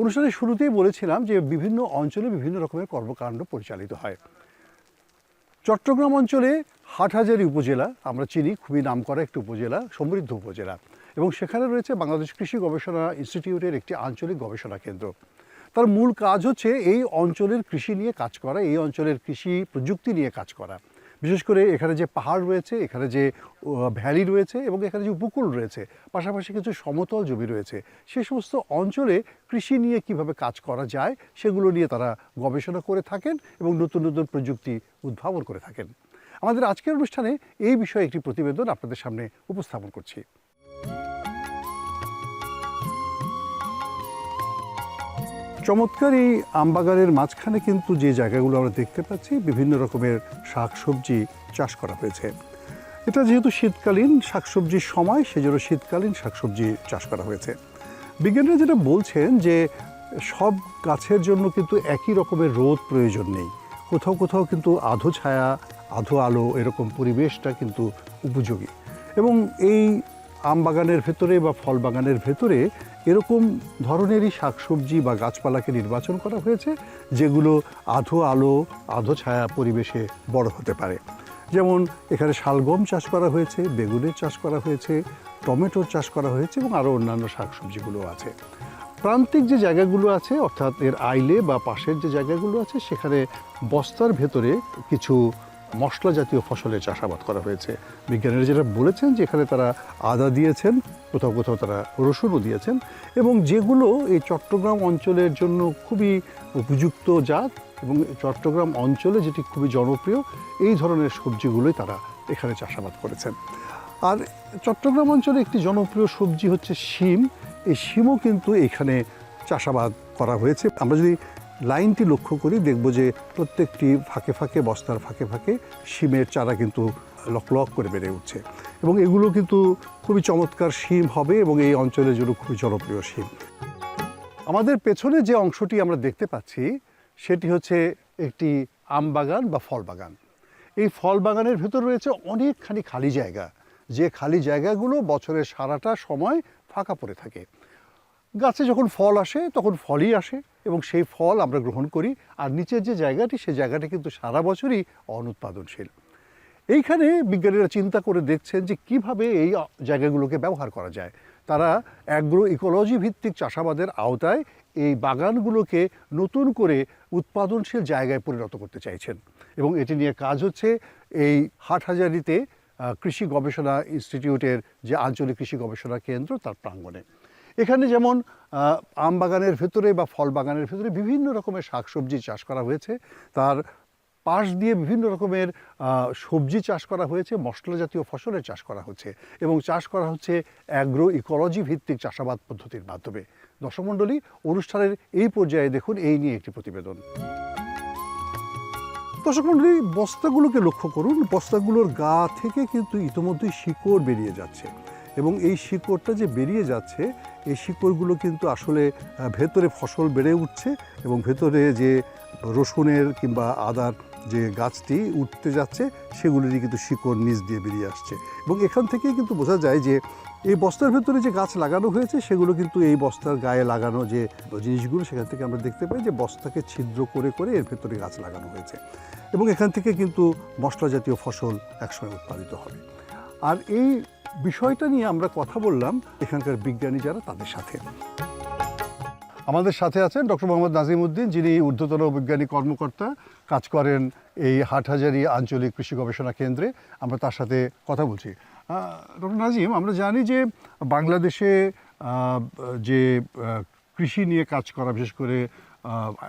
অনুষ্ঠানের শুরুতেই বলেছিলাম যে বিভিন্ন অঞ্চলে বিভিন্ন রকমের কর্মকাণ্ড পরিচালিত হয়। চট্টগ্রাম অঞ্চলে হাটহাজারী উপজেলা, আমরা চিনি, খুবই নামকরা একটি উপজেলা, সমৃদ্ধ উপজেলা এবং সেখানে রয়েছে বাংলাদেশ কৃষি গবেষণা ইনস্টিটিউটের একটি আঞ্চলিক গবেষণা কেন্দ্র। তার মূল কাজ হচ্ছে এই অঞ্চলের কৃষি নিয়ে কাজ করা, এই অঞ্চলের কৃষি প্রযুক্তি নিয়ে কাজ করা। বিশেষ করে এখানে যে পাহাড় রয়েছে, এখানে যে ভ্যালি রয়েছে এবং এখানে যে উপকূল রয়েছে, পাশাপাশি কিছু সমতল জমি রয়েছে, সে সমস্ত অঞ্চলে কৃষি নিয়ে কীভাবে কাজ করা যায়, সেগুলো নিয়ে তারা গবেষণা করে থাকেন এবং নতুন নতুন প্রযুক্তি উদ্ভাবন করে থাকেন। আমাদের আজকের অনুষ্ঠানে এই বিষয়ে একটি প্রতিবেদন আপনাদের সামনে উপস্থাপন করছি। চমৎকার এই আমবাগানের মাঝখানে কিন্তু যে জায়গাগুলো আমরা দেখতে পাচ্ছি, বিভিন্ন রকমের শাকসবজি চাষ করা হয়েছে। এটা যেহেতু শীতকালীন শাকসবজির সময়, সেজন্য শীতকালীন শাকসবজি চাষ করা হয়েছে। বিজ্ঞানীরা যেটা বলছেন যে, সব গাছের জন্য কিন্তু একই রকমের রোদ প্রয়োজন নেই। কোথাও কোথাও কিন্তু আধো ছায়া, আধো আলো এরকম পরিবেশটা কিন্তু উপযোগী। এবং এই আম বাগানের ভেতরে বা ফল বাগানের ভেতরে এরকম ধরনেরই শাকসবজি বা গাছপালাকে নির্বাচন করা হয়েছে, যেগুলো আধো আলো, আধো ছায়া পরিবেশে বড় হতে পারে। যেমন এখানে শালগম চাষ করা হয়েছে, বেগুনের চাষ করা হয়েছে, টমেটোর চাষ করা হয়েছে এবং আরও অন্যান্য শাকসবজিগুলো আছে। প্রান্তিক যে জায়গাগুলো আছে, অর্থাৎ এর আইলে বা পাশের যে জায়গাগুলো আছে, সেখানে বস্তার ভেতরে কিছু মশলা জাতীয় ফসলের চাষাবাদ করা হয়েছে। বিজ্ঞানীরা যেটা বলেছেন যে এখানে তারা আদা দিয়েছেন কোথাও কোথাও তারা রসুনও দিয়েছেন এবং যেগুলো এই চট্টগ্রাম অঞ্চলের জন্য খুবই উপযুক্ত জাত এবং চট্টগ্রাম অঞ্চলে যেটি খুবই জনপ্রিয়, এই ধরনের সবজিগুলোই তারা এখানে চাষাবাদ করেছেন। আর চট্টগ্রাম অঞ্চলে একটি জনপ্রিয় সবজি হচ্ছে শিম। এই শিমও কিন্তু এখানে চাষাবাদ করা হয়েছে। আমরা যদি লাইনটি লক্ষ্য করি, দেখব যে প্রত্যেকটি ফাঁকে ফাঁকে, বস্তার ফাঁকে ফাঁকে শিমের চারা কিন্তু লক লক করে বেড়ে উঠছে। এবং এগুলো কিন্তু খুবই চমৎকার শিম হবে এবং এই অঞ্চলের জন্য খুবই জনপ্রিয় শিম। আমাদের পেছনে যে অংশটি আমরা দেখতে পাচ্ছি, সেটি হচ্ছে একটি আম বাগান বা ফল বাগান। এই ফল বাগানের ভেতর রয়েছে অনেকখানি খালি জায়গা। যে খালি জায়গাগুলো বছরের সারাটা সময় ফাঁকা পড়ে থাকে। গাছে যখন ফল আসে, তখন ফলই আসে এবং সেই ফল আমরা গ্রহণ করি। আর নিচের যে জায়গাটি সেই জায়গাটি কিন্তু সারা বছরই অনুৎপাদনশীল। এইখানে বিজ্ঞানীরা চিন্তা করে দেখছেন যে কীভাবে এই জায়গাগুলোকে ব্যবহার করা যায়। তারা অ্যাগ্রো ইকোলজি ভিত্তিক চাষাবাদের আওতায় এই বাগানগুলোকে নতুন করে উৎপাদনশীল জায়গায় পরিণত করতে চাইছেন। এবং এটি নিয়ে কাজ হচ্ছে এই হাটহাজারিতে কৃষি গবেষণা ইনস্টিটিউটের যে আঞ্চলিক কৃষি গবেষণা কেন্দ্র তার প্রাঙ্গণে। এখানে যেমন আম বাগানের ভেতরে বা ফল বাগানের ভেতরে বিভিন্ন রকমের শাকসবজি চাষ করা হয়েছে। তার পাশ দিয়ে বিভিন্ন রকমের সবজি চাষ করা হয়েছে, মশলা জাতীয় ফসলের চাষ করা হচ্ছে এবং চাষ করা হচ্ছে অ্যাগ্রো ইকোলজি ভিত্তিক চাষাবাদ পদ্ধতির মাধ্যমে। দর্শক মণ্ডলী, অনুষ্ঠানের এই পর্যায়ে দেখুন এই নিয়ে একটি প্রতিবেদন। দর্শক মণ্ডলী, বস্তাগুলোকে লক্ষ্য করুন। বস্তাগুলোর গা থেকে কিন্তু ইতোমধ্যেই শিকড় বেরিয়ে যাচ্ছে এবং এই শিকড়টা যে বেরিয়ে যাচ্ছে, এই শিকড়গুলো কিন্তু আসলে ভেতরে ফসল বেড়ে উঠছে এবং ভেতরে যে রসুনের কিংবা আদার যে গাছটি উঠতে যাচ্ছে, সেগুলিরই কিন্তু শিকড় নিচ দিয়ে বেরিয়ে আসছে। এবং এখান থেকেই কিন্তু বোঝা যায় যে, এই বস্তার ভেতরে যে গাছ লাগানো হয়েছে, সেগুলো কিন্তু এই বস্তার গায়ে লাগানো যে জিনিসগুলো, সেখান থেকে আমরা দেখতে পাই যে বস্তাকে ছিদ্র করে করে এর ভেতরে গাছ লাগানো হয়েছে। এবং এখান থেকে কিন্তু মশলা জাতীয় ফসল একসময় উৎপাদিত হবে। আর এই বিষয়টা নিয়ে আমরা কথা বললাম এখানকার বিজ্ঞানী যারা, তাদের সাথে। আমাদের সাথে আছেন ডক্টর মোহাম্মদ নাজিম উদ্দিন, যিনি ঊর্ধ্বতন বিজ্ঞানী কর্মকর্তা, কাজ করেন এই হাটহাজারি আঞ্চলিক কৃষি গবেষণা কেন্দ্রে। আমরা তার সাথে কথা বলছি। ডক্টর নাজিম, আমরা জানি যে বাংলাদেশে যে কৃষি নিয়ে কাজ করা, বিশেষ করে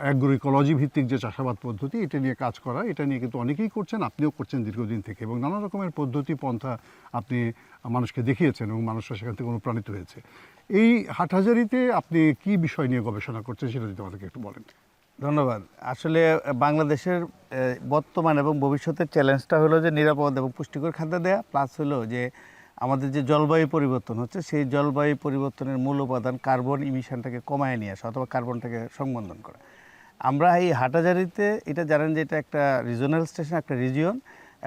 অ্যাগ্রো ইকোলজি ভিত্তিক যে চাষাবাদ পদ্ধতি, এটা নিয়ে কাজ করা, এটা নিয়ে কিন্তু অনেকেই করছেন, আপনিও করছেন দীর্ঘদিন থেকে এবং নানা রকমের পদ্ধতি, পন্থা আপনি মানুষকে দেখিয়েছেন এবং মানুষরা সেখান থেকে অনুপ্রাণিত হয়েছে। এই হাটহাজারিতে আপনি কি বিষয় নিয়ে গবেষণা করছেন সেটা যদি আমাদেরকে একটু বলেন। ধন্যবাদ। আসলে বাংলাদেশের বর্তমান এবং ভবিষ্যতের চ্যালেঞ্জটা হলো যে নিরাপদ এবং পুষ্টিকর খাদ্য দেয়া প্লাস হলো যে আমাদের যে জলবায়ু পরিবর্তন হচ্ছে, সেই জলবায়ু পরিবর্তনের মূল উপাদান কার্বন ইমিশনটাকে কমায় নিয়ে আসা অথবা কার্বনটাকে সংবন্ধন করা। আমরা এই হাটাজারিতে এটা জানেন যে এটা একটা রিজনাল স্টেশন একটা রিজিয়ন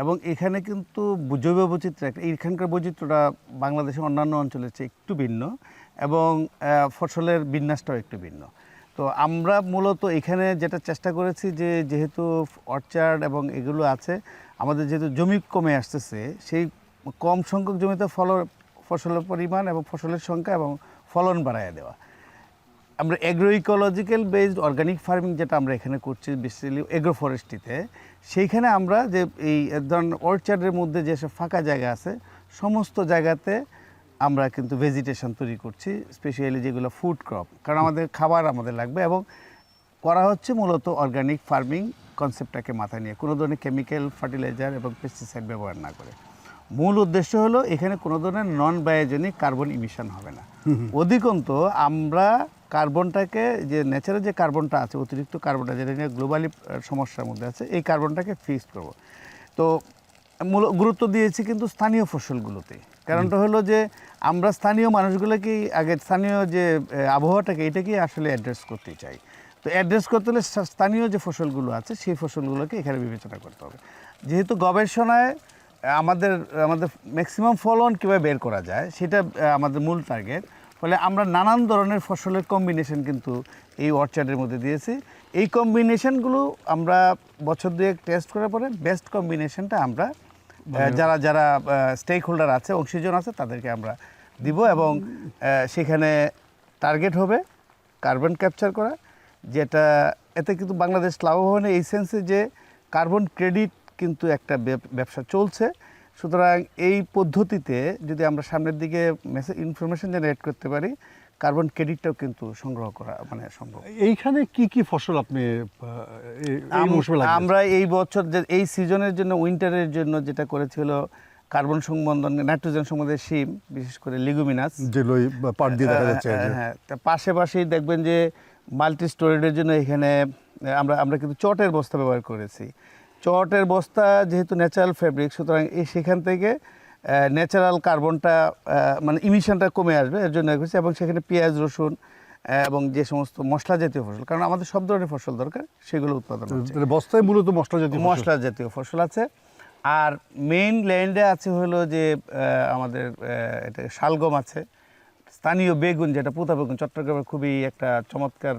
এবং এখানে কিন্তু জৈব বৈচিত্র্য একটা এখানকার বৈচিত্র্যটা বাংলাদেশের অন্যান্য অঞ্চলের চেয়ে একটু ভিন্ন। এবং ফসলের বিন্যাসটাও একটু ভিন্ন। তো আমরা মূলত এখানে যেটা চেষ্টা করেছি যে, যেহেতু অর্চার্ড এবং এগুলো আছে, আমাদের যেহেতু জমি কমে আসতেছে, সেই কম সংখ্যক জমিতে ফল, ফসলের পরিমাণ এবং ফসলের সংখ্যা এবং ফলন বাড়ায় দেওয়া। আমরা agro ecological based organic farming যেটা আমরা এখানে করছি বেসিক্যালি এগ্রো ফরেস্ট্রিতে সেইখানে আমরা যে এই, ধরুন, অর্চার্ডের মধ্যে যেসব ফাঁকা জায়গা আছে, সমস্ত জায়গাতে আমরা কিন্তু ভেজিটেশন তৈরি করছি স্পেশালি যেগুলো ফুড ক্রপ কারণ আমাদের খাবার আমাদের লাগবে এবং করা হচ্ছে মূলত অর্গানিক ফার্মিং কনসেপ্টটাকে মাথায় নিয়ে। কোনো ধরনের কেমিক্যাল ফার্টিলাইজার এবং পেস্টিসাইড ব্যবহার না করে। মূল উদ্দেশ্য হলো এখানে কোনো ধরনের নন বায়োজেনিক কার্বন ইমিশন হবে না। অধিকন্ত আমরা কার্বনটাকে যে ন্যাচারাল যে কার্বনটা আছে অতিরিক্ত কার্বনটা যেটা নিয়ে গ্লোবালি সমস্যার মধ্যে আছে এই কার্বনটাকে ফিক্সড করব। তো মূল গুরুত্ব দিয়েছি কিন্তু স্থানীয় ফসলগুলোতে। কারণটা হলো যে আমরা স্থানীয় মানুষগুলোকেই আগে স্থানীয় যে আবহাওয়াটাকে এটাকেই আসলে অ্যাড্রেস করতে চাই। তো অ্যাড্রেস করতে হলে স্থানীয় যে ফসলগুলো আছে, সেই ফসলগুলোকে এখানে বিবেচনা করতে হবে। যেহেতু গবেষণায় আমাদের আমাদের ম্যাক্সিমাম ফলন কীভাবে বের করা যায়, সেটা আমাদের মূল টার্গেট ফলে আমরা নানান ধরনের ফসলের কম্বিনেশন কিন্তু এই অর্চার্ডের মধ্যে দিয়েছি। এই কম্বিনেশনগুলো আমরা বছর দুয়েক টেস্ট করার পরে বেস্ট কম্বিনেশনটা আমরা যারা যারা স্টেক হোল্ডার আছে অংশীজন আছে, তাদেরকে আমরা দিব এবং সেখানে টার্গেট হবে কার্বন ক্যাপচার করা, যেটা, এতে কিন্তু বাংলাদেশ লাভবান এই সেন্সে যে কার্বন ক্রেডিট কিন্তু একটা ব্যবসা চলছে। সুতরাং এই পদ্ধতিতে যদি আমরা সামনের দিকে মেসেজ ইনফরমেশন জেনারেট করতে পারি কার্বন ক্রেডিটটাও কিন্তু সংগ্রহ করা মানে সম্ভব। এইখানে কি কি ফসল আপনি আমরা এই বছর যে এই সিজনের জন্য উইন্টারের জন্য যেটা করেছিল কার্বন সংবন্ধন নাইট্রোজেন সম্বন্ধে শিম বিশেষ করে লিগুমিনাস। পাট দিয়ে দেখা যাচ্ছে হ্যাঁ, তা পাশাপাশি দেখবেন যে মাল্টি স্টোরেজের জন্য এখানে আমরা আমরা কিন্তু চটের বস্তা ব্যবহার করেছি। চটের বস্তা যেহেতু ন্যাচারাল ফেব্রিক সুতরাং এই সেখান থেকে ন্যাচারাল কার্বনটা মানে ইমিশনটা কমে আসবে এর জন্য করেছি এবং সেখানে পেঁয়াজ রসুন এবং যে সমস্ত মশলা জাতীয় ফসল কারণ আমাদের সব ধরনের ফসল দরকার সেগুলো উৎপাদন বস্তায় মূলত মশলা জাতীয় মশলা জাতীয় ফসল আছে। আর মেইন ল্যান্ডে আছে হলো যে আমাদের এটা শালগম আছে। স্থানীয় বেগুন যেটা পুতা বেগুন চট্টগ্রামের খুবই একটা চমৎকার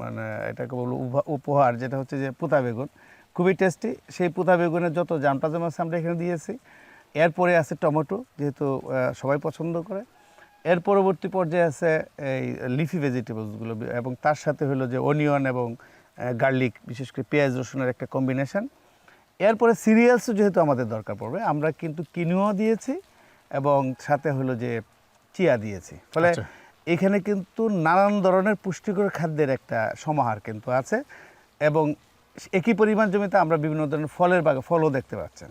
মানে এটাকে বলব উপহার যেটা হচ্ছে যে পুতা বেগুন। খুবই টেস্টি সেই পুতা বেগুনের যত জামটা জাম আছে আমরা এখানে দিয়েছি। এরপরে আছে টমেটো যেহেতু সবাই পছন্দ করে। এর পরবর্তী পর্যায়ে আছে এই লিফি ভেজিটেবলসগুলো এবং তার সাথে হলো যে অনিয়ন এবং গার্লিক বিশেষ করে পেঁয়াজ রসুনের একটা কম্বিনেশন এরপরে সিরিয়ালসও যেহেতু আমাদের দরকার পড়বে আমরা কিন্তু কিনুয়া দিয়েছি এবং সাথে হলো যে চিয়া দিয়েছি। ফলে আচ্ছা। এখানে কিন্তু নানান ধরনের পুষ্টিকর খাদ্যের একটা সমাহার কিন্তু আছে এবং একই পরিমাণ জমিতে আমরা বিভিন্ন ধরনের ফলের বাগা ফলও দেখতে পাচ্ছেন।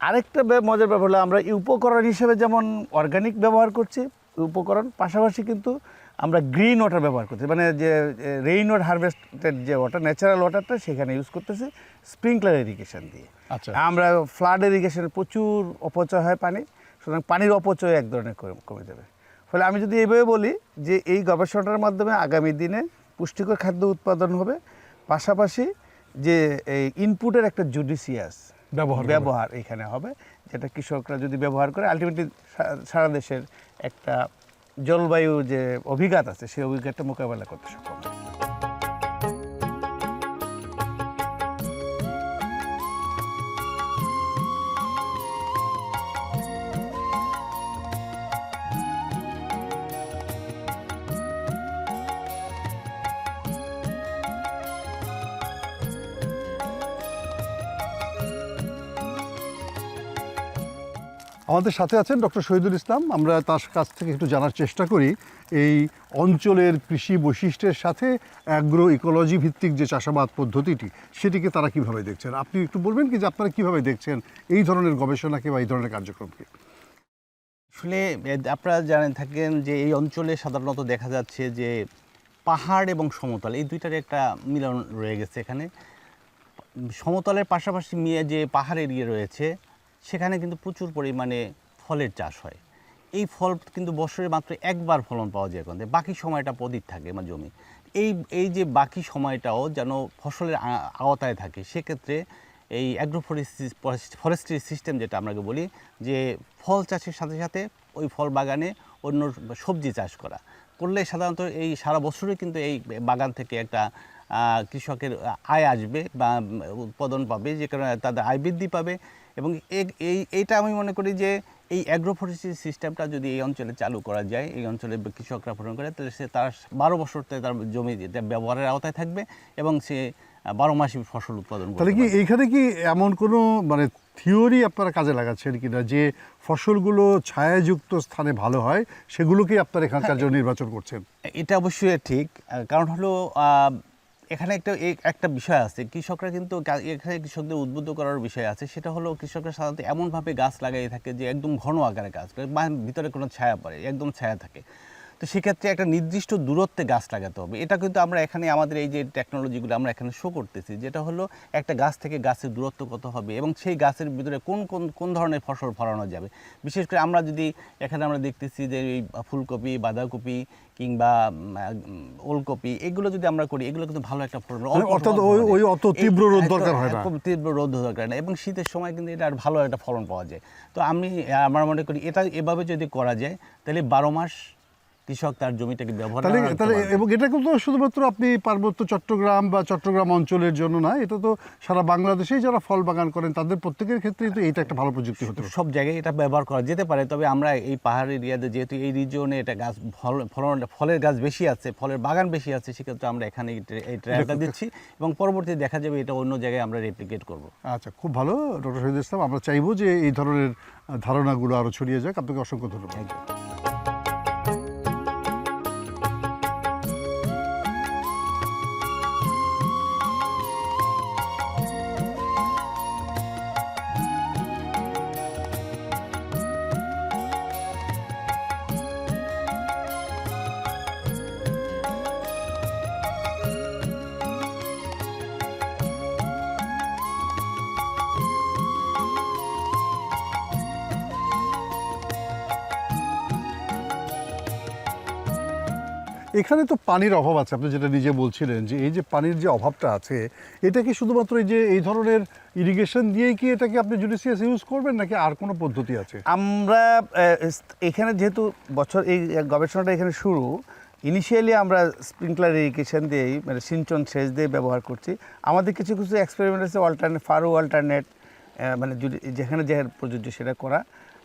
আরেকটা মজার ব্যাপার হলো আমরা এই উপকরণ হিসেবে যেমন অর্গানিক ব্যবহার করছি উপকরণ পাশাপাশি কিন্তু আমরা গ্রিন ওয়াটার ব্যবহার করছি। মানে যে রেইন ওয়াটার হারভেস্টেড যে ওয়াটার ন্যাচারাল ওয়াটারটা সেখানে ইউজ করতেছি স্প্রিংকলার ইরিগেশন দিয়ে। আচ্ছা। আমরা ফ্লাড ইরিগেশনের প্রচুর অপচয় হয় পানি সুতরাং পানির অপচয় এক ধরনের কমে- কমে যাবে। ফলে আমি যদি এইভাবে বলি যে এই গবেষণার মাধ্যমে আগামী দিনে পুষ্টিকর খাদ্য উৎপাদন হবে পাশাপাশি যে এই ইনপুটের একটা জুডিসিয়াস ব্যবহার ব্যবহার এখানে হবে, যেটা কৃষকরা যদি ব্যবহার করে আলটিমেটলি সারা দেশের একটা জলবায়ু যে অভিজ্ঞতা আছে, সেই অভিজ্ঞতা মোকাবেলা করতে সক্ষম আমাদের সাথে আছেন ডক্টর শহীদুল ইসলাম। আমরা তার কাছ থেকে একটু জানার চেষ্টা করি, এই অঞ্চলের কৃষি বৈশিষ্ট্যের সাথে অ্যাগ্রো ইকোলজি ভিত্তিক যে চাষাবাদ পদ্ধতিটি, সেটিকে তারা কীভাবে দেখছেন? আপনি একটু বলবেন কি যে আপনারা কীভাবে দেখছেন এই ধরনের গবেষণাকে বা এই ধরনের কার্যক্রমকে? আসলে আপনারা জানেন থাকেন যে এই অঞ্চলে সাধারণত দেখা যাচ্ছে যে পাহাড় এবং সমতল, এই দুইটার একটা মিলন রয়ে গেছে এখানে। সমতলের পাশাপাশি মিয়ে যে পাহাড় এরিয়া রয়েছে সেখানে কিন্তু প্রচুর পরিমাণে ফলের চাষ হয়। এই ফল কিন্তু বছরে মাত্র একবার ফলন পাওয়া যায় এখান। বাকি সময়টা পদিত থাকে আমার জমি। এই এই যে বাকি সময়টাও যেন ফসলের আওতায় থাকে, সেক্ষেত্রে এই অ্যাগ্রো ফরেস্ট্রি সিস্টেম যেটা আমরা বলি, যে ফল চাষের সাথে সাথে ওই ফল বাগানে অন্য সবজি চাষ করা। করলে সাধারণত এই সারা বছরই কিন্তু এই বাগান থেকে একটা কৃষকের আয় আসবে বা উৎপাদন পাবে, যে কারণে তাদের আয় বৃদ্ধি পাবে। এবং এই এইটা আমি মনে করি যে এই অ্যাগ্রোফরেস্ট্রি সিস্টেমটা যদি এই অঞ্চলে চালু করা যায় এই অঞ্চলে কৃষকরা পূরণ করে তাহলে সে তার বারো বছরতে তার জমি ব্যবহারের আওতায় থাকবে এবং সে বারো মাসই ফসল উৎপাদন তাহলে কি এইখানে কি এমন কোনো মানে থিওরি আপনারা কাজে লাগাচ্ছেন কিনা যে ফসলগুলো ছায়াযুক্ত স্থানে ভালো হয় সেগুলোকেই আপনারা এখানকার জন্য নির্বাচন করছেন? এটা অবশ্যই ঠিক। কারণ হলো এখানে একটা একটা বিষয় আছে। কৃষকরা কিন্তু এখানে কৃষকদের উদ্বুদ্ধ করার বিষয় আছে। সেটা হলো কৃষকরা সাধারণত এমনভাবে গাছ লাগাই থাকে যে একদম ঘন আকারে গাছ বা ভিতরে কোনো ছায়া পড়ে, একদম ছায়া থাকে। তো সেক্ষেত্রে একটা নির্দিষ্ট দূরত্বে গাছ লাগাতে হবে। এটা কিন্তু আমরা এখানে আমাদের এই যে টেকনোলজিগুলো আমরা এখানে শো করতেছি যেটা হলো একটা গাছ থেকে গাছের দূরত্ব কত হবে এবং সেই গাছের ভিতরে কোন কোন কোন ধরনের ফসল ফলানো যাবে। বিশেষ করে আমরা যদি এখানে আমরা দেখতেছি যে এই ফুলকপি বাঁধাকপি কিংবা ওলকপি এগুলো যদি আমরা করি এগুলো কিন্তু ভালো একটা ফলন মানে অর্থাৎ ওই- অত তীব্র রোদ দরকার হয় না। খুব তীব্র রোদ দরকার না এবং শীতের সময় কিন্তু এটা আর ভালো একটা ফলন পাওয়া যায়। তো আমি আমার মনে করি এটা এভাবে যদি করা যায় তাহলে বারো মাস কৃষক তার জমিটাকে ব্যবহার তাহলে তাহলে এবং এটা কিন্তু শুধুমাত্র আপনি পার্বত্য চট্টগ্রাম বা চট্টগ্রাম অঞ্চলের জন্য না এটা তো সারা বাংলাদেশেই যারা ফল বাগান করেন তাদের প্রত্যেকের ক্ষেত্রে তো এটা একটা ভালো প্রযুক্তি হতে সব জায়গায় এটা ব্যবহার করা যেতে পারে তবে আমরা এই পাহাড়ি এরিয়াতে যেহেতু এই রিজিয়নে এটা গাছ ফল ফলন ফলের গাছ বেশি আছে ফলের বাগান বেশি আছে সেক্ষেত্রে আমরা এখানে এই ট্রে- ট্রায়ালটা দিচ্ছি এবং পরবর্তী দেখা যাবে এটা অন্য জায়গায় আমরা রেপ্লিকেট করব। আচ্ছা খুব ভালো ডক্টর শহীদ ইসলাম। আমরা চাইব যে এই ধরনের ধারণাগুলো আরও ছড়িয়ে যাক। আপনাকে অসংখ্য ধন্যবাদ। এখানে তো পানির অভাব আছে, আপনি যেটা নিজে বলছিলেন যে এই যে পানির যে অভাবটা আছে, এটা কি শুধুমাত্র এই যে এই ধরনের ইরিগেশন দিয়েই কি এটাকে আপনি জুডিসিয়াস ইউজ করবেন, নাকি আর কোনো পদ্ধতি আছে? আমরা এখানে যেহেতু বছর, এই গবেষণাটা এখানে শুরু ইনিশিয়ালি আমরা স্প্রিংকলার ইরিগেশন দিয়েই মানে সিঞ্চন সেচ দিয়ে ব্যবহার করছি। আমাদের কিছু কিছু এক্সপেরিমেন্ট আছে অল্টারনেট ফারু অল্টারনেট মানে যেখানে যে প্রযোজ্য সেটা করা।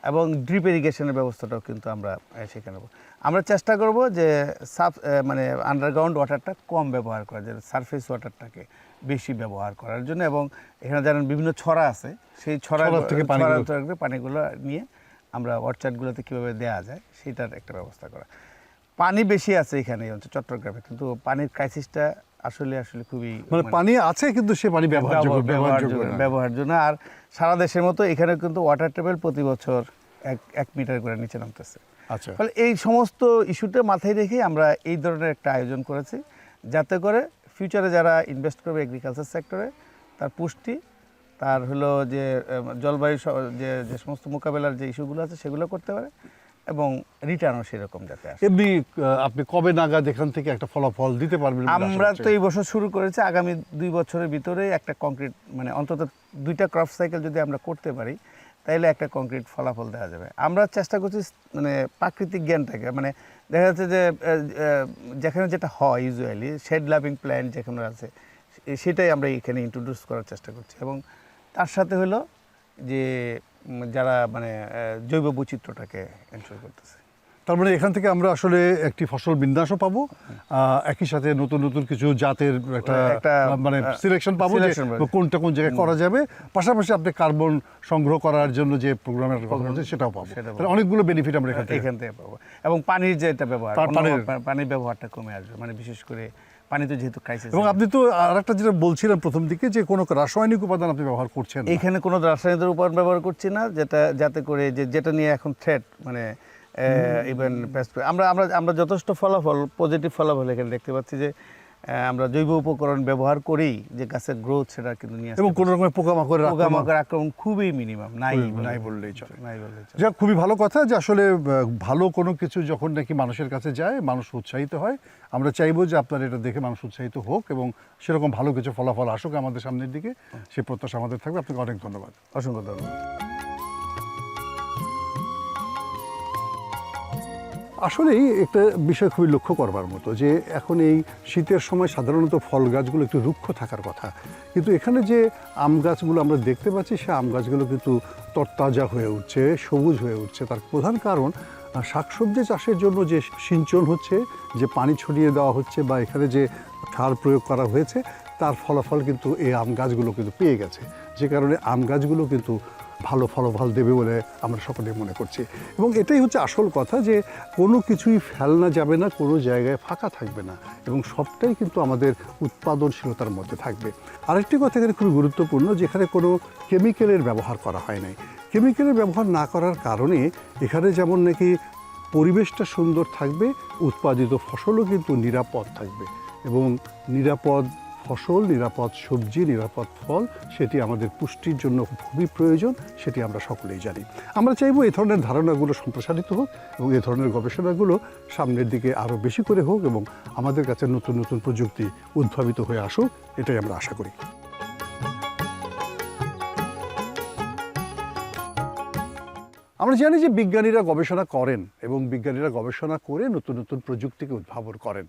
এবং ড্রিপ ইরিগেশনের ব্যবস্থাটাও কিন্তু আমরা সেখানে আমরা চেষ্টা করব যে সাব মানে আন্ডারগ্রাউন্ড ওয়াটারটা কম ব্যবহার করা যে সারফেস ওয়াটারটাকে বেশি ব্যবহার করার জন্য এবং এখানে জানেন বিভিন্ন ছড়া আছে সেই ছড়া থেকে পানিগুলো- নিয়ে আমরা অর্চার্ডগুলোতে কীভাবে দেওয়া যায় সেটার একটা ব্যবস্থা করা। পানি বেশি আছে এখানে এই চট্টগ্রামে কিন্তু পানির ক্রাইসিসটা আসলে আসলে খুবই মানে পানি আছে কিন্তু সে পানি ব্যবহার-। ব্যবহার জন্য আর সারা দেশের মতো এখানে কিন্তু ওয়াটার টেবিল প্রতি বছর এক এক মিটার করে নিচে নামতেছে। আচ্ছা। ফলে এই সমস্ত ইস্যুটা মাথায় রেখে আমরা এই ধরনের একটা আয়োজন করেছি যাতে করে ফিউচারে যারা ইনভেস্ট করবে এগ্রিকালচার সেক্টরে তার পুষ্টি তার হলো যে জলবায়ু যে যে সমস্ত মোকাবেলার যে ইস্যুগুলো আছে সেগুলো করতে পারে এবং রিটার্নও সেরকম যাতে আসে। এমনি আপনি কবে নাগাদ এখান থেকে একটা ফলাফল দিতে পারবেন আমরা তো এই বছর শুরু করেছি আগামী দুই বছরের ভিতরে একটা কংক্রিট মানে অন্তত দুইটা ক্রপ সাইকেল যদি আমরা করতে পারি তাহলে একটা কংক্রিট ফলাফল দেওয়া যাবে। আমরা চেষ্টা করছি মানে প্রাকৃতিক জ্ঞানটাকে মানে দেখা যাচ্ছে যে যেখানে যেটা হয় ইউজুয়ালি শেড লাভিং প্ল্যান্ট যেখানে আছে সেটাই আমরা এখানে ইন্ট্রোডিউস করার চেষ্টা করছি। এবং তার সাথে হলো যে যারা মানে জৈব বৈচিত্র্যটাকে এনশোর করতেছে। তার মানে এখান থেকে আমরা আসলে একটি ফসল বিন্যাসও পাবো একই সাথে নতুন নতুন কিছু জাতের একটা মানে সিলেকশন পাবো যে কোনটা কোন জায়গায় করা যাবে। পাশাপাশি আপনি কার্বন সংগ্রহ করার জন্য যে প্রোগ্রামের কথা বলছেন সেটাও পাবো। তাহলে অনেকগুলো বেনিফিট আমরা এখান থেকে এখান থেকে পাবো। এবং পানির যে এটা ব্যবহার পানির- ব্যবহারটা কমে আসবে। মানে বিশেষ করে পানিতে যেহেতু ক্রাইসিস এবং আপনি তো আর একটা যেটা বলছিলেন প্রথম দিকে যে কোনো রাসায়নিক উপাদান আপনি ব্যবহার করছেন না। এইখানে কোনো রাসায়নিক উপাদান ব্যবহার করছি না যেটা যাতে করে যে যেটা নিয়ে এখন থ্রেট মানে ইভেন আমরা আমরা আমরা যথেষ্ট ফলাফল পজিটিভ ফলাফল এখানে দেখতে পাচ্ছি যে আমরা জৈব উপকরণ ব্যবহার করেই যে গাছের গ্রোথ সেটা কিন্তু নিয়ে এবং কোনো রকমের পোকামাকড়ের পোকামাকড় আক্রমণ খুবই মিনিমাম নাই নাই বললেই চলে। নাই বললেই চলে। যা খুবই ভালো কথা যে আসলে ভালো কোনো কিছু যখন নাকি মানুষের কাছে যায় মানুষ উৎসাহিত হয় আমরা চাইব যে আপনার এটা দেখে মানুষ উৎসাহিত হোক এবং সেরকম ভালো কিছু ফলাফল আসুক আমাদের সামনের দিকে। সে প্রত্যাশা আমাদের থাকবে। আপনাকে অনেক ধন্যবাদ। অসংখ্য ধন্যবাদ। আসলেই একটা বিষয় খুবই লক্ষ্য করবার মতো যে এখন এই শীতের সময় সাধারণত ফল গাছগুলো একটু রুক্ষ থাকার কথা। কিন্তু এখানে যে আম গাছগুলো আমরা দেখতে পাচ্ছি, সে আম গাছগুলো কিন্তু তরতাজা হয়ে উঠছে, সবুজ হয়ে উঠছে। তার প্রধান কারণ শাকসবজি চাষের জন্য যে সিঞ্চন হচ্ছে, যে পানি ছড়িয়ে দেওয়া হচ্ছে বা এখানে যে সার প্রয়োগ করা হয়েছে, তার ফলাফল কিন্তু এই আম গাছগুলো কিন্তু পেয়ে গেছে। যে কারণে আম গাছগুলো কিন্তু ভালো ফলাফল দেবে বলে আমরা সকলে মনে করছি। এবং এটাই হচ্ছে আসল কথা যে কোনো কিছুই ফেলনা যাবে না, কোনো জায়গায় ফাঁকা থাকবে না। এবং সবটাই কিন্তু আমাদের উৎপাদনশীলতার মধ্যে থাকবে। আরেকটি কথা এখানে খুবই গুরুত্বপূর্ণ যেখানে কোনো কেমিক্যালের ব্যবহার করা হয় নাই। কেমিক্যালের ব্যবহার না করার কারণে এখানে যেমন নাকি পরিবেশটা সুন্দর থাকবে, উৎপাদিত ফসলও কিন্তু নিরাপদ থাকবে। এবং নিরাপদ ফসল, নিরাপদ সবজি, নিরাপদ ফল, সেটি আমাদের পুষ্টির জন্য খুবই প্রয়োজন, সেটি আমরা সকলেই জানি। আমরা চাইব এই ধরনের ধারণাগুলো সম্প্রসারিত হোক এবং এই ধরনের গবেষণাগুলো সামনের দিকে আরও বেশি করে হোক এবং আমাদের কাছে নতুন নতুন প্রযুক্তি উদ্ভাবিত হয়ে আসুক, এটাই আমরা আশা করি। আমরা জানি যে বিজ্ঞানীরা গবেষণা করেন এবং বিজ্ঞানীরা গবেষণা করে নতুন নতুন প্রযুক্তিকে উদ্ভাবন করেন।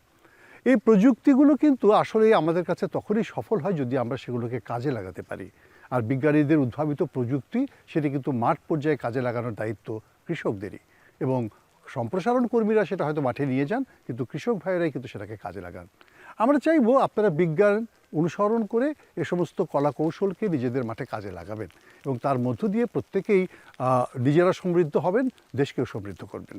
এই প্রযুক্তিগুলো কিন্তু আসলে আমাদের কাছে তখনই সফল হয় যদি আমরা সেগুলোকে কাজে লাগাতে পারি। আর বিজ্ঞানীদের উদ্ভাবিত প্রযুক্তি, সেটি কিন্তু মাঠ পর্যায়ে কাজে লাগানোর দায়িত্ব কৃষকদেরই। এবং সম্প্রসারণ কর্মীরা সেটা হয়তো মাঠে নিয়ে যান, কিন্তু কৃষক ভাইয়েরাই কিন্তু সেটাকে কাজে লাগান। আমরা চাইব আপনারা বিজ্ঞান অনুসরণ করে এ সমস্ত কলা কৌশলকে নিজেদের মাঠে কাজে লাগাবেন এবং তার মধ্য দিয়ে প্রত্যেকেই নিজেরা সমৃদ্ধ হবেন, দেশকেও সমৃদ্ধ করবেন।